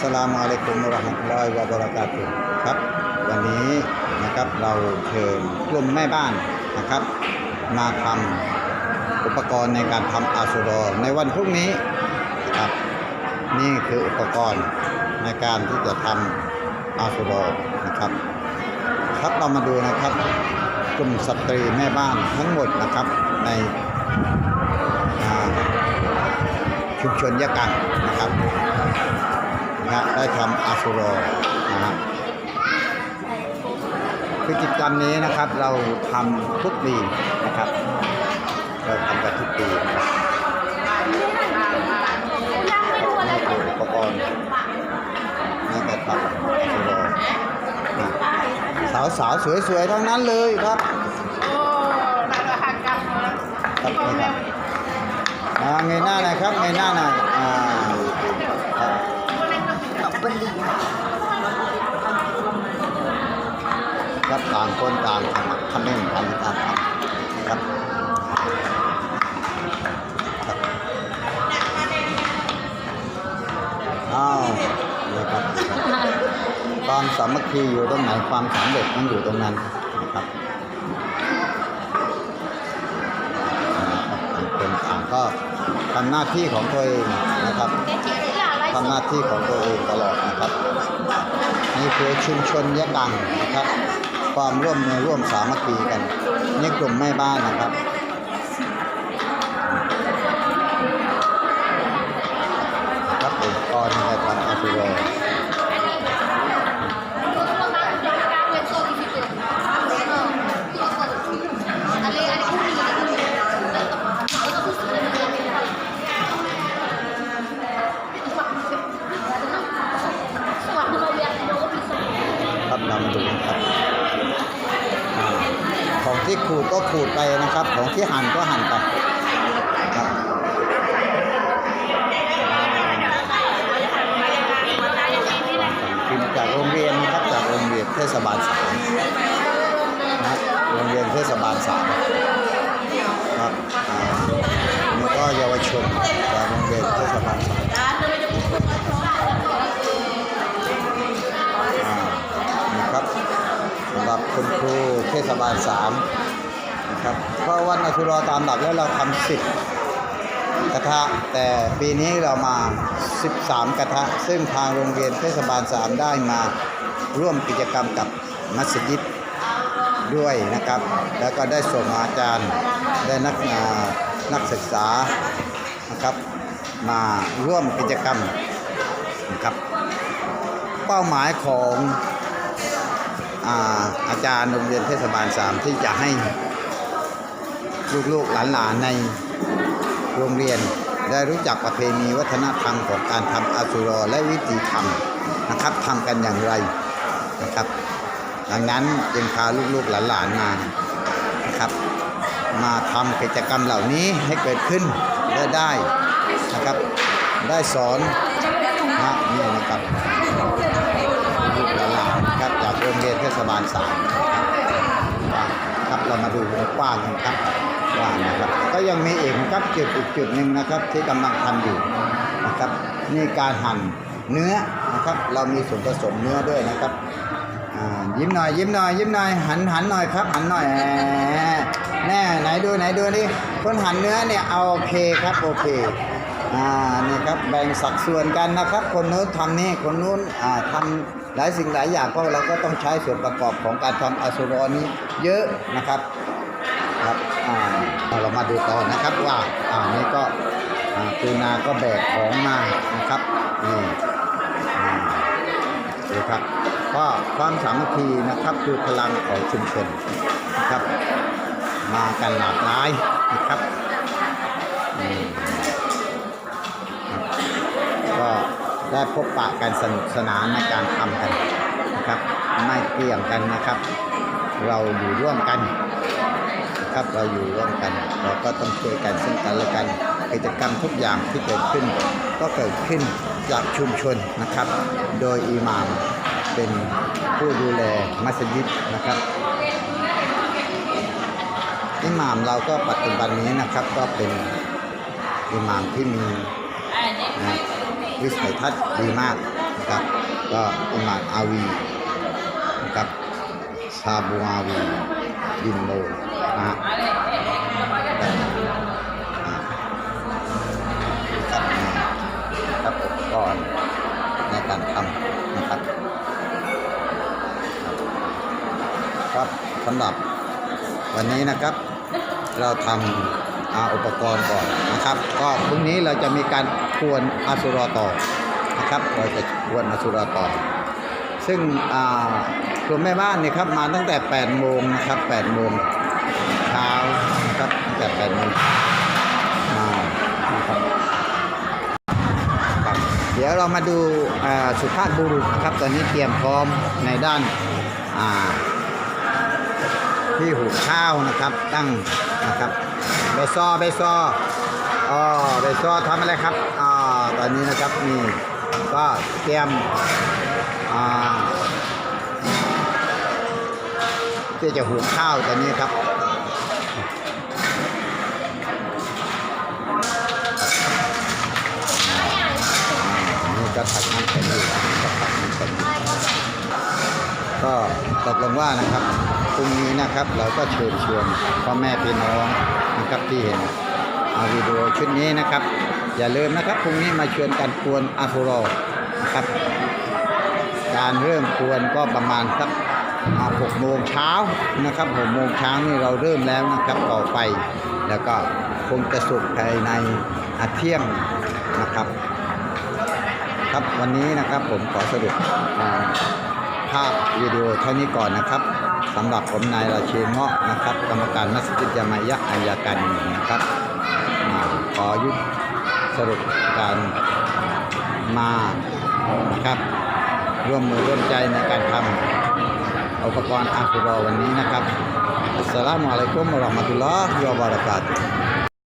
สลามุอะลัยกุมราห์มะตุลอฮิวะบรากาตุครับ วันนี้นะครับเราเชิญกลุ่มแม่บ้านนะครับ มาทำอุปกรณ์ในการทำอาสุรอในวันพรุ่งนี้นะครับนี่คืออุปกรณ์ในการที่จะทำอาสุรอนะครับครับเรามาดูนะครับกลุ่มสตรีแม่บ้านทั้งหมดนะครับในชุมชนยะกังนะครับ นะฮะได้ทำอาสุรอนะฮะคือกิจกรรมนี้นะครับเราทำทุกปีนะครับ เราทำกันทุกปีนะครับนี่คืออุปกรณ์ในการทำอาสุรอสาวสาวๆสวยๆทั้งนั้นเลยครับครับนี่ครับอ่าเงยหน้าหน่อยครับเงยหน้าหน่อย ครับต่างคนต่างทำทำเองทำตามทำครับครับอ้าวนี่ครับความสามัคคีอยู่ตรงไหนความสำเร็จมันอยู่ตรงนั้นนะครับต่างคนต่างก็ทำหน้าที่ของตัวเองนะครับ ทำหน้าที่ของตัวเองตลอดนะครับนี่คือชุมชนยะกังนะครับ ความร่วมมือร่วมสามัคคีกันนี่กลุ่มแม่บ้านนะครับครับอุปกรณ์ในการทำอาชีวะครับนำดูนะครับอ่า ขูดก็ขูดไปนะครับ ของที่หั่นก็หั่นไปครับพิมพ์จากโรงเรียนนะครับจากโรงเรียนเทศบาลสามนะโรงเรียนเทศบาลสามครับอ่านี่ก็เยาวชนจากโรงเรียนเทศบาลสามอ่านี่ครับสำหรับคุณครูเทศบาลสาม รับเพราะวันอาชุรอตามหลักแล้วเราทำสิบกระทะ แต่ปีนี้เรามา 13 กระทะ ซึ่งทางโรงเรียนเทศบาล3ได้มาร่วมกิจกรรมกับมัสยิดด้วยนะครับ แล้วก็ได้ส่งอาจารย์ได้นักนักศึกษานะครับ มาร่วมกิจกรรมนะครับ เป้าหมายของอาอาจารย์โรงเรียนเทศบาล3ที่จะให้ ลูกๆหลานๆในโรงเรียนได้รู้จักประเพณีวัฒนธรรมของการทำอาสุรและวิธีทำนะครับทำกันอย่างไรนะครับ ดังนั้นจึงพาลูกๆหลานๆมานะครับ มาทำกิจกรรมเหล่านี้ให้เกิดขึ้นและได้นะครับ ได้สอนนะนี่นะครับลูกหลานๆนะครับจากโรงเรียนเทศบาลสามนะครับเรามาดูกว้างกันครับ กว้างนะครับ ก็ยังมีอีกครับจุดอีกจุดหนึ่งนะครับที่กำลังทำอยู่นะครับนี่การหั่นเนื้อนะครับ เรามีส่วนผสมเนื้อด้วยนะครับยิ้มหน่อยยิ้มหน่อยยิ้มหน่อยหันหันหน่อยครับ หันหน่อยแหน่ไหนดูไหนดูนี่คนหั่นเนื้อเนี่ยเอาโอเคครับโอเคอ่านี่ครับแบ่งสัดส่วนกันนะครับ คนนู้นทำนี่คนนู้นอ่าทำหลายสิ่งหลายอย่างก็เราก็ต้องใช้ส่วนประกอบของการทำอสุรอนี้เยอะนะครับ เรามาดูต่อนะครับว่าอ่านี่ก็ปูนาก็แบกของมานะครับนี่ดูครับก็ความสามัคคีนะครับคือพลังของชุมชนนะครับ มากันหลากหลายนะครับนี่ครับก็ได้พบปะกันสนุกสนานในการทำกันนะครับ ไม่เกี่ยงกันนะครับ เราอยู่ร่วมกัน นะครับ เราอยู่ร่วมกัน เราก็ต้องช่วยกันซึ่งกันและกัน กิจกรรมทุกอย่างที่เกิดขึ้น ก็เกิดขึ้นจากชุมชนนะครับ โดยอิหม่ามเป็นผู้ดูแลมัสยิดนะครับอิหม่ามเราก็ปัจจุบันนี้นะครับก็เป็นอิหม่ามที่มีนะวิสัยทัศน์ดีมากนะครับก็อิหม่ามอาวีนะครับซาบูอาวีบินโม นะฮะครับอุปกรณ์ในการทำนะครับครับสำหรับวันนี้นะครับ เราทำอาอุปกรณ์ก่อนนะครับ ก็พรุ่งนี้เราจะมีการควนอาสุรต่อนะครับเราจะควนอาสุรต่อ ซึ่งอ่ากลุ่มแม่บ้านเนี่ยครับมาตั้งแต่ 8 โมงนะครับ 8 โมง เช้านะครับแต่8โมงมานะครับครับ เดี๋ยวเรามาดูสุภาพบุรุษนะครับตอนนี้เตรียมพร้อมในด้านาที่หูข้าวนะครับตั้งนะครับเบซอเบซออ๋อเบซอทำอะไรครับอ่าตอนนี้นะครับนี่ก็เตรียมอ่าที่จะหูข้าวตอนนี้ครับ ตักน้ำแข็งอยู่ก็ตักน้ำแข็งก็ตกลงว่านะครับพรุ่งนี้นะครับเราก็เชิญชวนพ่อแม่พี่น้องนะครับที่เห็นอาวิดีโอชุดนี้นะครับ อย่าลืมนะครับพรุ่งนี้มาชวนกันกวนอาฟูโรนะครับ การเริ่มกวนก็ประมาณสักหกโมงเช้านะครับหกโมงเช้านี่เราเริ่มแล้วนะครับต่อไป แล้วก็คงจะสุกภายในอาเที่ยงนะครับ ครับวันนี้นะครับผมขอสรุปภาพวิดีโอเท่านี้ก่อนนะครับสำหรับผมนายราเชนเงาะนะครับ กรรมการมัสยิดยามายะอายาการหนึ่งนะครับอขอยุดสรุปการมานะครับ ร่วมมือร่วมใจในการทำอุปกรณ์อาคุรอวันนี้นะครับอัสสลามุอะลัยกุมวะราะห์มะตุลลอฮิวะบะเราะกาตุฮ์